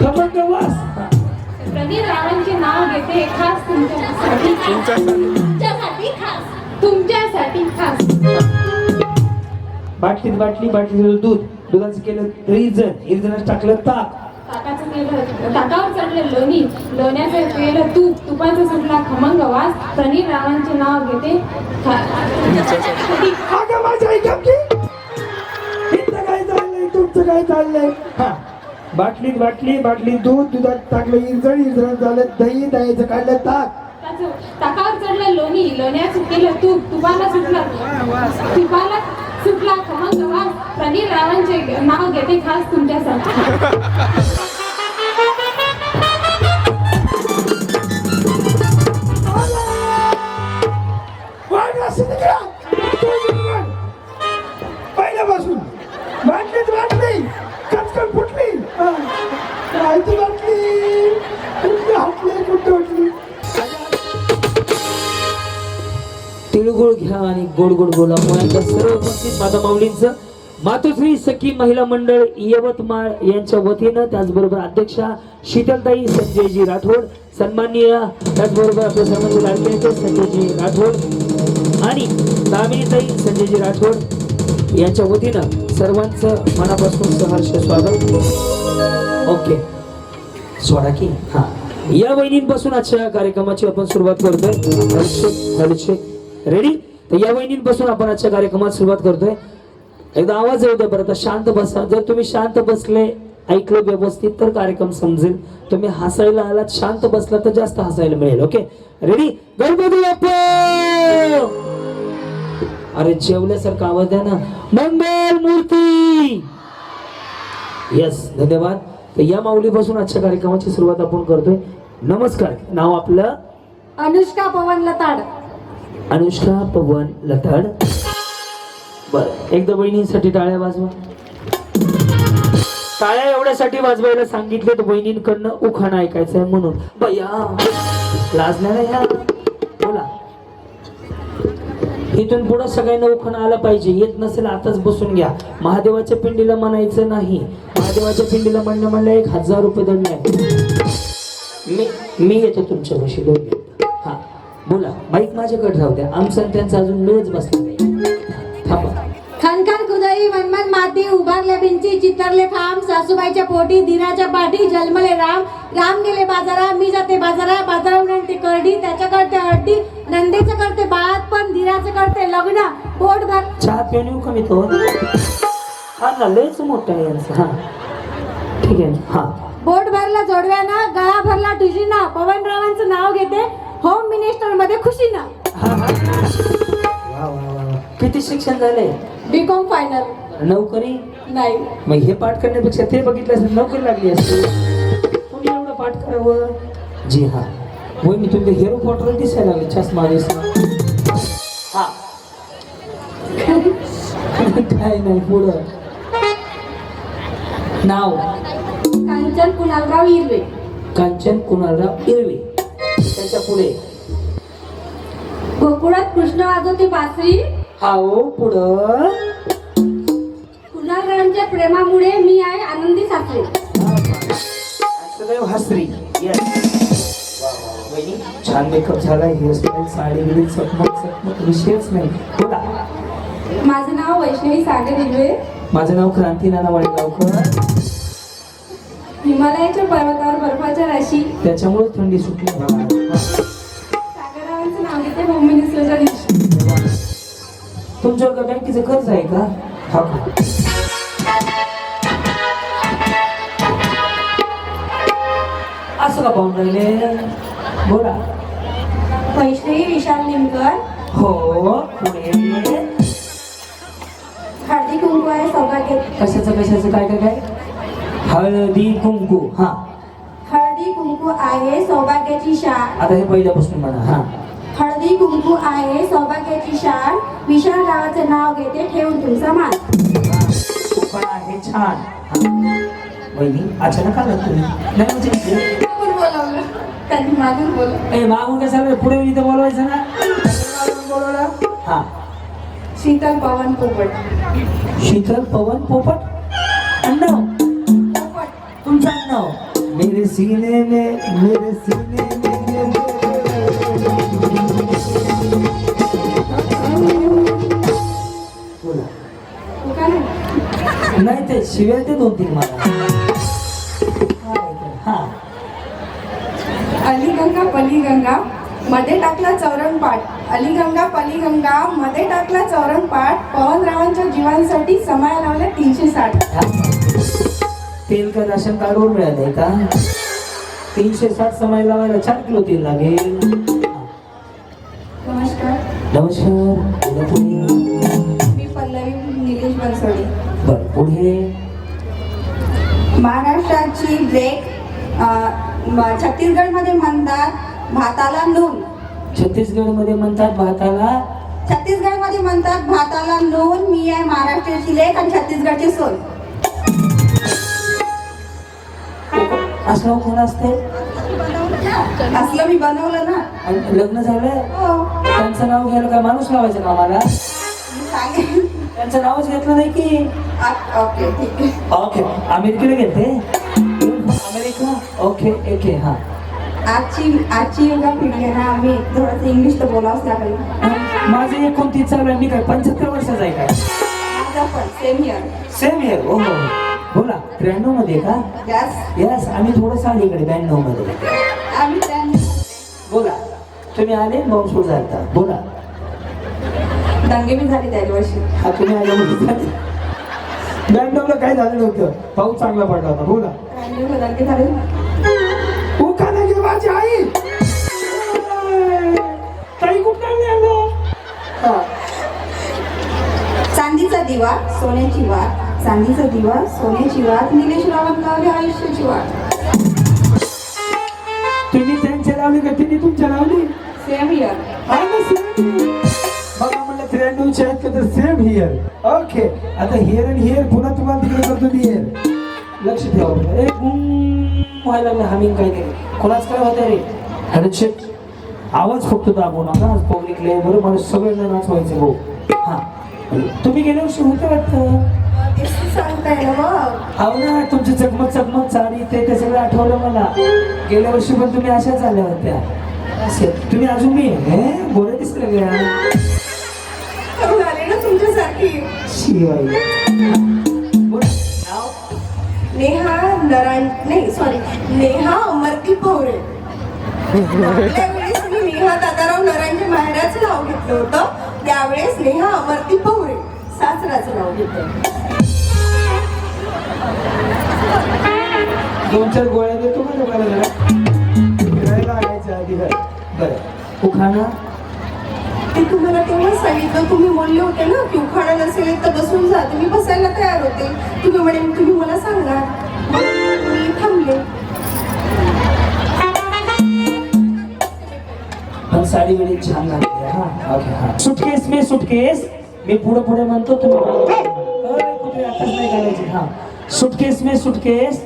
खमंग वास. प्रदीप रावांचे नाव घेते खास तुमच्यासाठी. तुमच्यासाठी खास. तुमच्यासाठी खास. बाटलीत बाटली बाटलीत दूध. दुधाचं केलं रिझन रिझनच टाकलं ताक. ताकाचं केलं ताकावर चढलं लोणी. लोण्याचं केलं तूप. तुपाचा सुटला खमंग वास. प्रणीत रावांचे नाव घेते खा- माझ्या तुमचं काय चाललंय? हा. बाटलीत बाटली बाटली दूध दुधात टाकलं इंजळ इंजळ झालं दही दह्याचं काढलं ताक. ताकावर चढलं लोणी लोण्याचं केलं तूप तुपाला सुटला. तुपाला सुटला खमंग वास. रावांचे नाव घेते खास तुमच्यासाठी. गोड गोड बोला मुलांच्या सर्व उपस्थित माता माऊलींचं मातोश्री सखी महिला मंडळ यवतमाळ यांच्या वतीनं त्याचबरोबर अध्यक्षा शीतलताई संजयजी राठोड सन्माननीय त्याचबरोबर आपल्या सर्वांचे लाडके संजयजी राठोड आणि दामिनीताई संजयजी राठोड यांच्या वतीनं सर्वांचं मनापासून सहर्ष स्वागत. ओके. सोडा की? हा. या वहिनींपासून आजच्या कार्यक्रमाची आपण सुरुवात करतोय. रेडी तर या वहिनींपासून आपण आजच्या कार्यक्रमात सुरुवात करतोय. एकदा आवाज येऊ द्या बरं शांत बसा. जर तुम्ही शांत बसले ऐकलं व्यवस्थित तर कार्यक्रम समजेल. तुम्ही हसायला आलात शांत बसला तर जास्त हसायला मिळेल ओके? रेडी गणपती अरे जेवल्यासारखा आवाज द्या ना. मंगल मूर्ती! येस धन्यवाद. तर या माऊलीपासून आजच्या कार्यक्रमाची सुरुवात आपण करतोय. नमस्कार. नाव आपलं? अनुष्का पवन लताड अनुष्का पवन लताड बर एकदा बहिणींसाठी टाळ्या वाजवा. टाळ्या एवढ्यासाठी वाजवायला सांगितले तर बहिणींकडनं उखाणा ऐकायचंय म्हणून. बया लाजणार या बोला. इथून पुढे सगळ्यांना उखाणा आला पाहिजे. येत नसेल आताच बसून घ्या. महादेवाच्या पिंडीला म्हणायचं नाही. महादेवाच्या पिंडीला म्हणणं म्हणलं एक हजार रुपये दंड आहे. मी मी येतो तुमच्या पाशी दोन बोला बाईक माझ्याकडे राहू द्या. आमचा त्यांचा अजून मिळच बसला नाही खनखन खुदाई मनमन माती उभारले भिंची चितरले खांब सासूबाईच्या पोटी दिनाच्या पाठी जन्मले राम. राम गेले बाजारा मी जाते बाजारा बाजाराहून आणते करडी त्याच्या करते हड्डी नंदीचं करते बाळात पण धीराचं करते लग्न पोट भर. चहा पिऊन येऊ का मी तो? हा ना लयच मोठा आहे यांचा. हा. ठीक आहे. हा. बोट भरला जोडव्यानं गळा भरला तुझीना पवनरावांचं नाव घेते. होम मिनिस्टरमध्ये वा वा. किती शिक्षण झालंय बी कॉम फायनल नोकरी? नाही. मग हे पाठ करण्यापेक्षा ते बघितलं असेल नोकरी लागली असते. तुम्ही एवढं पाठ करावं? जी हा. होय मी तुमच्या हिरो फोटोला दिसायला लागले चष्मा दिसला हा. काय नाही पुढं. नाव? कांचन कुणालराव हिरवे कांचन कुणालराव इरवे. त्याच्या पुढे. गोकुळात कृष्ण वाजवते बासरी हा हो पुढं. कुणालरावांच्या प्रेमामुळे मी आहे आनंदी सासरे? सदैव हसरी Yes. वा, वा, वा. वहिनी, छान मेकअप झाला हेअरस्टाईल साडी बिडी चकमक चकमक विषयच नाही. बोला. माझं नाव वैष्णवी सागर हिरवे. माझं नाव क्रांती नाना वाडेगावकर. हिमालयाच्या पर्वतावर बर्फाच्या राशी. त्याच्यामुळे थंडी सुटली. मला सागररावांचं नाव घेते दिवशी तुमच्यावर का बँकेचं कर्ज आहे का? हा? असं का पाहून राहिले? बोला. वैष्णवी विशाल निमकर. हो पुढे हळदी कुंकू आहे सौभाग्य. कशाचं कशाचं काय काय काय? हळदी कुंकू हा. हळदी कुंकू आहे सौभाग्याची शान. आता हे पहिल्यापासून म्हणा हा. हळदी कुंकू आहे सौभाग्याची शान. विशाल रावाचं नाव घेते ठेवून तुमचा मान. कोकण आहे छान. हा. वहिनी अचानक आला तुम्ही. नाही म्हणजे बोलावलं. त्यांनी मागून बोल ए मागून काय चालू पुढे इथं बोलवायचं ना? मागून बोलवलं हा. शीतल पवन पोपट. शीतल पवन पोपट? पोपट तुमचं अण्णाव मेरे सीने में मेरे सीने में बोला. नाही नाही ते शिव्या ते दोन तीन मला. हा. अलीगंगा पलीगंगा मध्ये टाकला चौरण पाठ अलीगंगा पलीगंगा मध्ये टाकला चौरण पाठ पवनरावांच्या जीवांसाठी समाया लावल्या तीनशे साठ. तेल का राशन कार्डवर मिळालंय का तीनशे साठ समय लावायला चार किलो तेल लागेल नमस्कार। नमस्कार बोला पुढे। मी पल्लवी निलेश बनसोडे. बर पुढे। महाराष्ट्राची ब्रेक छत्तीसगडमध्ये म्हणतात भाताला नून छत्तीसगडमध्ये म्हणतात भाताला छत्तीसगडमध्ये म्हणतात भाताला नून मी आहे महाराष्ट्राची लेख आणि छत्तीसगडची सोन. असं कोण असते? असलं मी बनवलं ना. आणि लग्न झालंय हो. त्यांचं नाव घ्यायला काय माणूस लावायचं का आम्हाला? त्यांचं नावच घेतलं नाही की. ओके. ओके अमेरिकेला गेलते? अमेरिका ओके एके हा. आजची आजची योगा पिढी आहे ना आम्ही थोडंसं इंग्लिश तर बोलावंच लागेल. माझे एकोणतीस चालू आहे. मी काय पंच्याहत्तर वर्षाचा आहे काय? सेम इयर सेम इयर हो हो बोला त्र्याण्णवमध्ये का? यस यस आम्ही थोडंसं अलीकडे ब्याण्णवमध्ये. आम्ही बोला तुम्ही आले बॉम्ब झालता बोला. दंगे बी झाली त्या दिवशी हा तुम्ही आले ब्याण्णवला काय झालं नव्हतं पाऊस चांगला पडला होता बोला. दंगे झाले नाही गेली माझी आई! ताई कुठं नाही आलो? हा. चांदीचा दिवा सोन्याची वाट. चांदीचा दिवा सोन्याची वाट निलेश रावण लावली आयुष्याची वाट तुम्ही त्यांच्या लावली का? तिने तुमच्या लावली? सेम इयर हा ना सेम बघा म्हणलं त्र्याण्णवचे आहेत का तर सेम हिअर ओके आता हिअर आणि हिअर पुन्हा तुम्हाला तिकडे करतो हिअर लक्ष ठेवा बरं. ए गुम व्हायला लागलं हमिंग काहीतरी कोणाच काय होतं रे? हॅलो चेक आवाज फक्त दाबू नका. आज पब्लिक लय बरं मला सगळ्यांना नाचवायचं भाऊ. हा. तुम्ही गेल्या वर्षी होतं वाटतं? हो ना तुमची चकमक चकमक चारी ते ते सगळं आठवलं मला. गेल्या वर्षी पण तुम्ही अशाच आल्या होत्या. असे. तुम्ही अजून मी? हे? बोलत दिसले झाले ना तुमच्यासारखी शिवाई नेहा नरायण नाही सॉरी नेहा अमरती भवरे त्यावेळेस मी नेहा दादाराव नरायणच्या माहेराचं नाव घेतलं होतं. त्यावेळेस नेहा अमरती भवरे सासराचं नाव घेतलं दोन चार गोळ्या देतो का लोकांना जरा? फिरायला आणायच्या आधी बरं. उखाणा? ते तुम्हाला तेव्हा सांगितलं तुम्ही म्हणले होते ना की उखाणा नसेल तर बसून जा तुम्ही बसायला तयार होते. तुम्ही म्हणे तुम्ही मला सांगा. मग मी थांबले. पण साडी वेळी छान लागते हा. सुटकेस मी सुटकेस. मी पुढे पुढे म्हणतो तुम्ही नाही करायची हा. सुटकेस मी सुटकेस।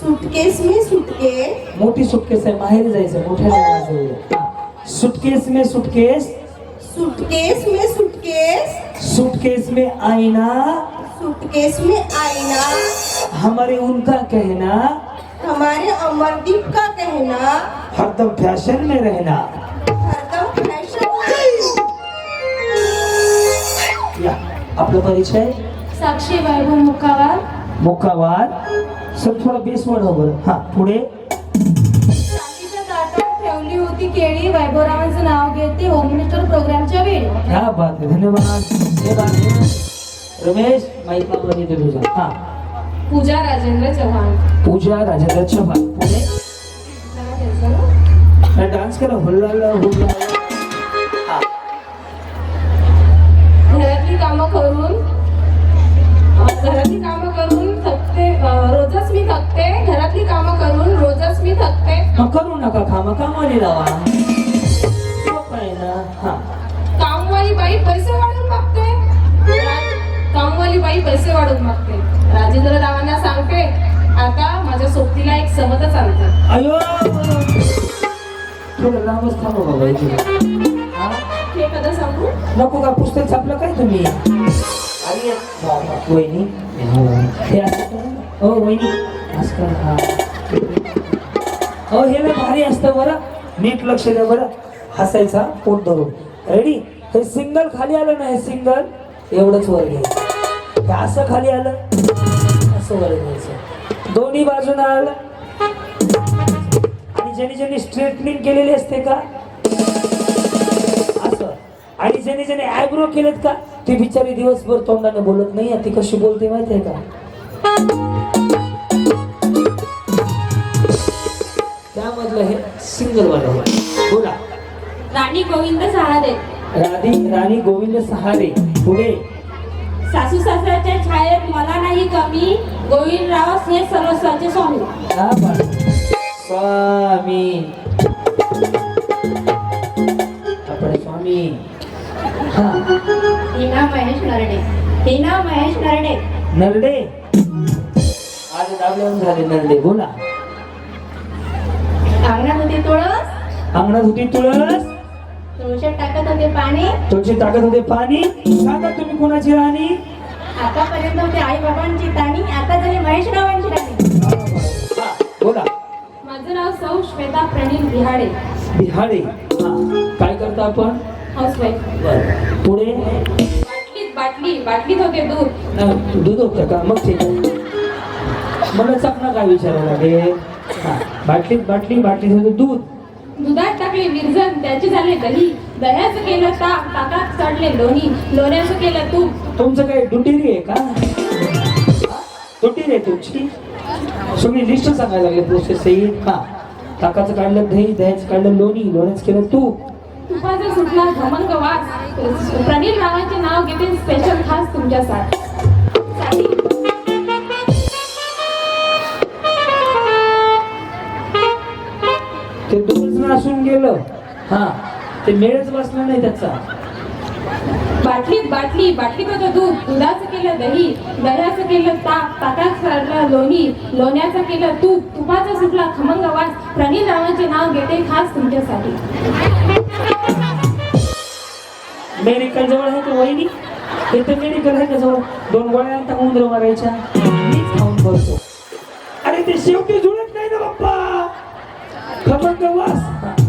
सुटकेस मी सुटके मोठी सुटकेस आहे माहेर जायचं मोठ्या नावाचं सुटकेस में सुटकेस। सुटकेस में सुटकेस। सुटकेस में आईना। सुटकेस में आईना। हमारे उनका कहना। हमारे अमरदीप का कहना। हरदम फ़ैशन में रहना। हरदम फ़ैशन या आपला परिचय? साक्षी वैभव मुखावार। मुक्कावार सर थोडा बेस वर बरं. हा पुढे. ताटात ठेवली होती केळी. वैभवरावांचं नाव घेते होम मिनिस्टर प्रोग्रामच्या वेळी. बात आहे. धन्यवाद. हे बात आहे. रमेश माईक मागून येतो तुझा हा. पूजा राजेंद्र चव्हाण. पूजा राजेंद्र चव्हाण. पुढे. डान्स करा. हुल्ला हुल्ला. मग करू नका कामा कामाने लावा हा. कामवाली बाई पैसे वाढून मागते. कामवाली बाई पैसे वाढून मागते. राजेंद्र रावांना सांगते आता माझ्या सोबतीला एक सहमतच आणतात अयो! थोडं लांबच थांबा बाबा इथे. हा? हे कदा सांगू? नको का पुस्तक छापलं काय तुम्ही. बाबा, वहिनी. हो. हे असं करा ना. हो वहिनी. असं करा. हा. हो हे लय भारी असतं बरं. नीट लक्ष द्या बरं. हसायचा पोट धरून. रेडी हे सिंगल खाली आलं ना हे सिंगल एवढंच वर घ्यायचं. असं खाली आलं असं वर घ्यायचं. दोन्ही बाजूनं आलं. आणि ज्यांनी ज्यांनी स्ट्रेटनिंग केलेली असते का? असं. आणि ज्याने ज्याने आयब्रो केलेत का? ती बिचारी दिवसभर तोंडाने बोलत नाही ती कशी बोलते माहिती आहे का? सिंगल वाला बोला. राणी गोविंद सहारे. राधी राणी गोविंद सहारे. पुढे. सासू सासऱ्याच्या छायेत मला नाही कमी. गोविंदराव हे सर्वस्वाचे स्वामी. हा पण. स्वामी. आपण स्वामी. हा. हिना महेश नरडे. हिना महेश नरडे. नरडे. आज दाबल्यावर झाले नरडे. बोला. अंगणात होते तुळस. अंगणात होती तुळस. तुळशीत टाकत होते पाणी. तुळशी टाकत होते पाणी. सांगा तुम्ही कोणाची राणी? आतापर्यंत होते आई बाबांची ताणी आता झाली महेशरावांची राणी. हा, बोला. माझं नाव सौ श्वेता प्रणील बिहाडे. बिहाडे. हा. काय करता आपण? हाऊसवाईफ पुढे? बाटलीत बाटली बाटलीत होते दूध. दूध होतं का? मग ठीक आहे. मला चकना काय विचारावं लागेल? हा, बाटलीत बाटली बाटलीत होतं दूध. दुधात टाकले विरजन त्याचे झाले दही. दह्याचं केलं ताक ताकात चढले लोणी. लोण्याचं केलं तूप. तुमचं काय डुटेरी आहे का? डुटेरी आहे तुमची? सगळी लिस्ट सांगायला लागले प्रोसेस हा. ताकाचं काढलं दही दह्याचं काढलं लोणी लोण्याचं केलं तूप. तुपाचा सुटला खमंग वास. प्रणील रावांचे नाव घेते स्पेशल खास तुमच्यासाठी. गेलं हा ते मेळच बसला नाही त्याचा. बाटलीत बाटली बाटलीत होतं दूध. दुधाचं केलं दही दह्याचं केलं ताक ताकात चढलं लोणी लोण्याचं केलं तूप. तुपाचा सुटला खमंग वास. प्रणील रावांचे नाव घेते खास तुमच्यासाठी. मेडिकल जवळ आहे का वहिनी? इथं मेडिकल आहे का जवळ? दोन गोळ्या आणता उंदर मारायच्या. मीच खाऊन बसतो. अरे ते शेवटी जुळत नाही ना बाप्पा. खमंग वास.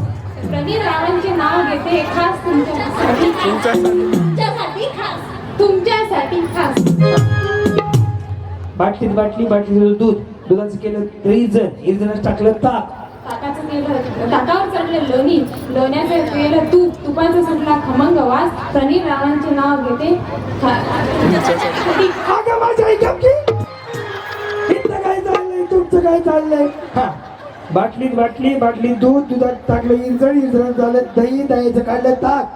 रावांचे नाव घेते खास तुमच्यासाठी. तुमच्यासाठी खास. तुमच्यासाठी खास. बाटलीत बाटली बाटलीत दूध. दुधाचं केलं इर्जन इर्जनात टाकलं ताक. ताकाचं केलं ताकावर चढले लोणी. लोण्याचं केलं तूप. तुपाचा सुटला खमंग वास. प्रणील रावांचे नाव घेते माझ्या. इथं काय चाललंय? तुमचं काय चाललंय? हा. बाटलीत बाटली बाटलीत दूध दुधात टाकलं इंजळ इंजळ झालं दही दह्याचं काढलं ताक.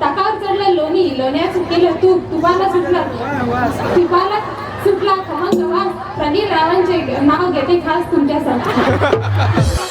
ताकावर चढलं लोणी लोण्याचं केलं तूप तुपाला सुटला. तुपाला सुटला खमंग वास प्रणील रावांचे नाव घेते खास तुमच्यासाठी.